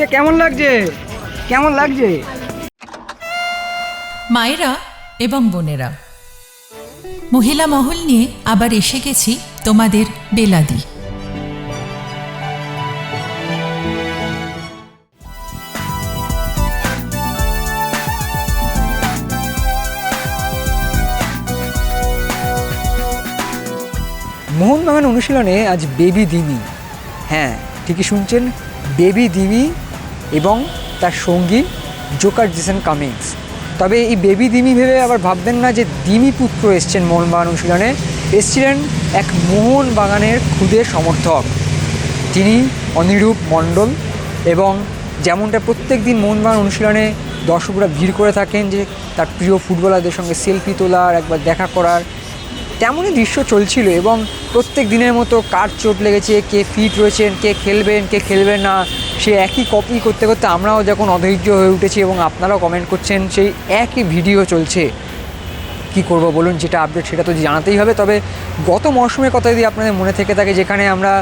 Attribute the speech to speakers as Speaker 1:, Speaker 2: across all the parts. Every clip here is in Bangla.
Speaker 1: কিরে কেমন লাগছে? কেমন লাগছে?
Speaker 2: মায়েরা এবং বোনেরা মহিলা মহল নিয়ে আবার এসে গেছি তোমাদের বেলাদি।
Speaker 1: মোহনবাগান অনুশীলনে আজ বেবি দিমি হ্যাঁ ঠিকই শুনছেন বেবি দিমি এবং তার সঙ্গী জোকার জেসন কামিংস। তবে এই বেবি দিমি ভেবে আবার ভাববেন না যে দিমি পুত্র এসছেন মোহনবাগান অনুশীলনে। এসছিলেন এক মোহন বাগানের ক্ষুদে সমর্থক। তিনি অনিরূপ মণ্ডল এবং যেমনটা প্রত্যেক দিন মোহনবাগান অনুশীলনে দর্শকরা ভিড় করে থাকেন যে তার প্রিয় ফুটবলারদের সঙ্গে সেলফি তোলার, একবার দেখা করার তেমনই দৃশ্য চলছিল এবং প্রত্যেক দিনের মতো কার চোট লেগেছে, কে ফিট রয়েছেন, কে খেলবেন কে খেলবেন না, সে একই কপি করতে করতে আমরাও যখন অধৈর্য হয়ে উঠেছি এবং আপনারাও কমেন্ট করছেন, সেই একই ভিডিও চলছে। কি করব বলুন, যেটা আপডেট সেটা তো জানাতেই হবে। তবে গত মরশুমের কথা যদি আপনাদের মনে থেকে থাকে, যেখানে আমরা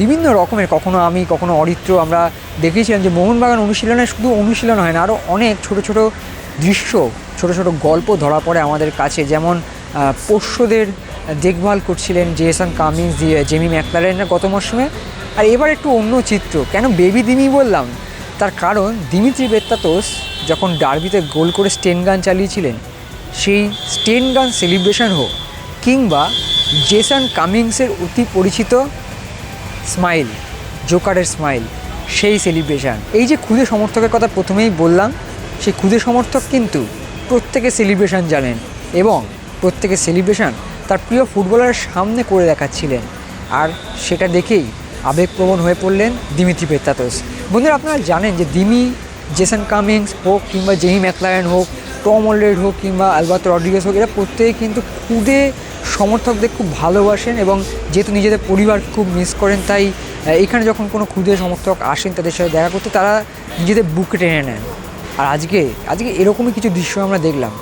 Speaker 1: বিভিন্ন রকমের, কখনো আমি, কখনো অরিত্র, আমরা দেখিয়েছিলাম যে মোহনবাগান অনুশীলনে শুধু অনুশীলন হয় না আরও অনেক ছোট ছোট দৃশ্য, ছোট ছোট গল্প ধরা পড়ে আমাদের কাছে। যেমন পোষ্যদের দেখভাল করছিলেন জেসন কামিংস দিয়ে জেমি ম্যাকলারেনের গত মরশুমে। আর এবার একটু অন্য চিত্র, কেন বেবি দিমি বললাম? তার কারণ দিমিত্রি বেত্তাতোস যখন ডার্বিতে গোল করে স্টেন গান চালিয়েছিলেন, সেই স্টেন গান সেলিব্রেশন হোক, কিংবা জেসন কামিংসের অতি পরিচিত স্মাইল, জোকারের স্মাইল, সেই সেলিব্রেশন। এই যে ক্ষুদে সমর্থকের কথা প্রথমেই বললাম, সেই ক্ষুদে সমর্থক কিন্তু প্রত্যেকে সেলিব্রেশন জানেন এবং প্রত্যেকে সেলিব্রেশন তার প্রিয় ফুটবলারের সামনে করে দেখাচ্ছিলেন। আর সেটা দেখেই আবেগপ্রবণ হয়ে পড়লেন দিমিত্রি পেত্তাতোস বন্ধুরা, আপনারা জানেন যে দিমি, জেসন কামিংস হোক কিংবা জেহি ম্যাকলায়ন হোক, টম অলরেড হোক কিংবা আলবার্তো রড্রিগেস হোক, এরা প্রত্যেকে কিন্তু খুদে সমর্থকদের খুব ভালোবাসেন এবং যেহেতু নিজেদের পরিবার খুব মিস করেন, তাই এখানে যখন কোনো ক্ষুদে সমর্থক আসেন তাদের সাথে দেখা করতে তারা নিজেদের বুকে টেনে নেন। আর আজকে আজকে এরকমই কিছু দৃশ্য আমরা দেখলাম।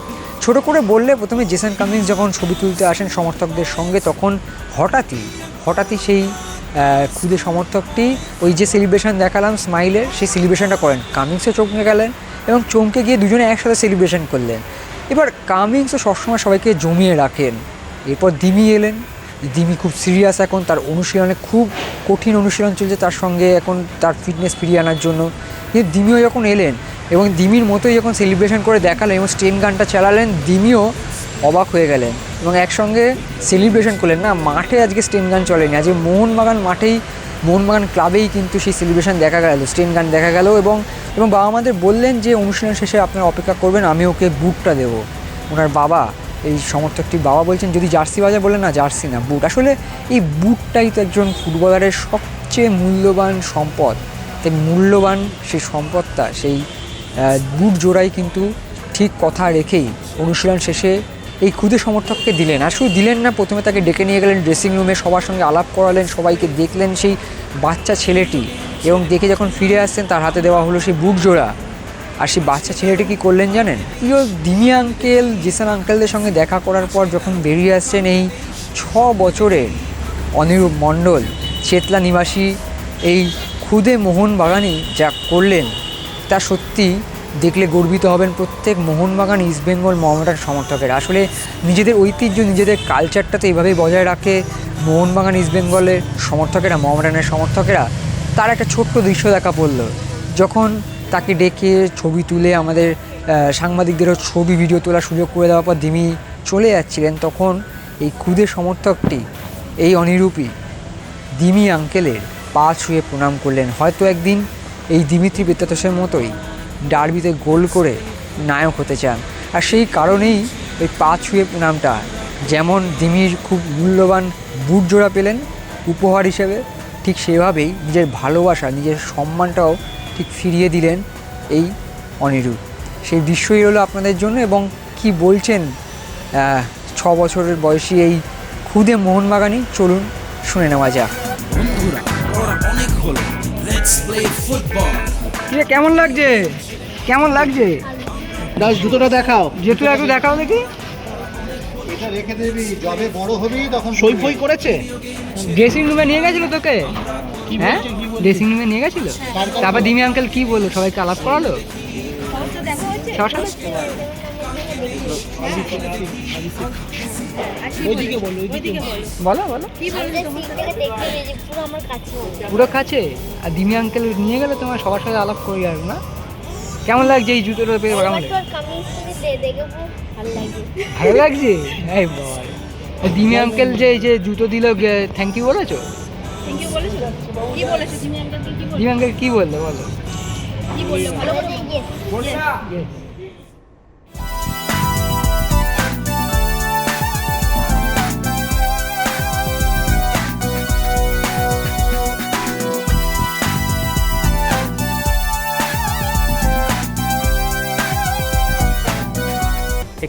Speaker 1: ছোট করে বললে প্রথমে জেসন কামিংস যখন ছবি তুলতে আসেন সমর্থকদের সঙ্গে, তখন হঠাৎই হঠাৎই সেই ক্ষুদে সমর্থকটি ওই যে সেলিব্রেশন দেখালাম স্মাইলের সেই সেলিব্রেশনটা করেন। কামিংসও চমকে গেলেন এবং চমকে গিয়ে দুজনে একসাথে সেলিব্রেশন করলেন। এবার কামিংসও সবসময় সবাইকে জমিয়ে রাখেন। এরপর দিমি এলেন। দিমি খুব সিরিয়াস এখন, তার অনুশীলনে খুব কঠিন অনুশীলন চলছে তার সঙ্গে এখন তার ফিটনেস ফিরিয়ে আনার জন্য। কিন্তু দিমিও যখন এলেন এবং দিমির মতোই যখন সেলিব্রেশন করে দেখালেন এবং স্টেন গানটা চালালেন, দিমিও অবাক হয়ে গেলেন এবং একসঙ্গে সেলিব্রেশন করলেন। না, মাঠে আজকে স্টেন গান চলেনি। আজকে মোহনবাগান মাঠেই, মোহনবাগান ক্লাবেই কিন্তু সেই সেলিব্রেশন দেখা গেল স্টেন গান দেখা গেল এবং এবং বাবা আমাদের বললেন যে অনুশীলন শেষে আপনারা অপেক্ষা করবেন, আমি ওকে বুটটা দেবো। ওনার বাবা, এই সমর্থকটি বাবা বলছেন, যদি জার্সি বাজার বললেন, না, জার্সি না বুট আসলে এই বুটটাই তো একজন ফুটবলারের সবচেয়ে মূল্যবান সম্পদ। তাই মূল্যবান সেই সম্পদটা, সেই বুট জোড়াই কিন্তু ঠিক কথা রেখেই অনুশীলন শেষে এই ক্ষুদে সমর্থককে দিলেন। আর শুধু দিলেন না, প্রথমে তাকে ডেকে নিয়ে গেলেন ড্রেসিং রুমে সবার সঙ্গে আলাপ করালেন, সবাইকে দেখলেন সেই বাচ্চা ছেলেটি এবং দেখে যখন ফিরে আসছেন, তার হাতে দেওয়া হলো সেই বুট জোড়া। আর সেই বাচ্চা ছেলেটি কি করলেন জানেন? প্রিয় দিমি আঙ্কেল, জেসান আঙ্কেলদের সঙ্গে দেখা করার পর যখন বেরিয়ে আসছেন এই ছ বছরের অনিরূপ মণ্ডল, চেতলা নিবাসী, এই ক্ষুদে মোহন বাগানি যা করলেন তা সত্যি? দেখলে গর্বিত হবেন প্রত্যেক মোহনবাগান ইস্টবেঙ্গল মহামেডান সমর্থকেরা। আসলে নিজেদের ঐতিহ্য, নিজেদের কালচারটা তো এইভাবেই বজায় রাখে মোহনবাগান ইস্টবেঙ্গলের সমর্থকেরা মহামেডানের সমর্থকেরা। তার একটা ছোট্ট দৃশ্য দেখা পড়ল। যখন তাকে ডেকে ছবি তুলে আমাদের সাংবাদিকদেরও ছবি ভিডিও তোলার সুযোগ করে দেওয়ার পর দিমি চলে যাচ্ছিলেন, তখন এই ক্ষুদে সমর্থকটি, এই অনিরূপী দিমি আঙ্কেলের পা ছুঁয়ে প্রণাম করলেন। হয়তো একদিন এই দিমিত্রি বেত্তাতোষের মতোই ডার্বিতে গোল করে নায়ক হতে চান। আর সেই কারণেই ওই পা ছুঁয়ে নামটা যেমন দিমির খুব মূল্যবান বুট জোড়া পেলেন উপহার হিসেবে, ঠিক সেভাবেই নিজের ভালোবাসা, নিজের সম্মানটাও ঠিক ফিরিয়ে দিলেন এই অনিরূপ সেই দৃশ্যই হলো আপনাদের জন্য এবং কি বলছেন ছ বছরের বয়সী এই খুদে মোহনবাগানি চলুন শুনে নেওয়া যাক।
Speaker 3: বন্ধুরা অনেক হলো। Let's play football.
Speaker 1: কিরে কেমন লাগছে? কেমন লাগছে?
Speaker 4: দাস জুতোটা দেখাও।
Speaker 1: যেহেতু একটু দেখাও দেখি।
Speaker 4: এটা রেখে দিবি যবে বড় হবি তখন
Speaker 5: সই ফই করেছে?
Speaker 1: ড্রেসিং রুমে নিয়ে গেছিল তোকে?
Speaker 5: কি
Speaker 1: হ্যাঁ? ড্রেসিং রুমে নিয়ে গেছিল? তারপর দিমি আঙ্কেল কি বলল? সবাইকে আলাপ করালো? সবার সাথে?
Speaker 5: ওইদিকে বল ওইদিকে বল।
Speaker 1: বলো। বলো
Speaker 6: পুরো আমার কাছে।
Speaker 1: আর দিমি আঙ্কেল নিয়ে গেলে তোমার সবার সাথে আলাপ করে আর না? কেমন লাগছে এই জুতোটা পেয়ে কেমন
Speaker 6: ভালো
Speaker 1: ভালো লাগছে? এই বাবা দিমি আঙ্কেল যে এই যে জুতো দিল থ্যাংক ইউ বলেছ?
Speaker 7: থ্যাংক ইউ বলেছ? কি বলেছ? তুমি আঙ্কেলকে কি
Speaker 1: দিমি আঙ্কেল কি বলল বলো?
Speaker 7: কি বলল? ভালো করে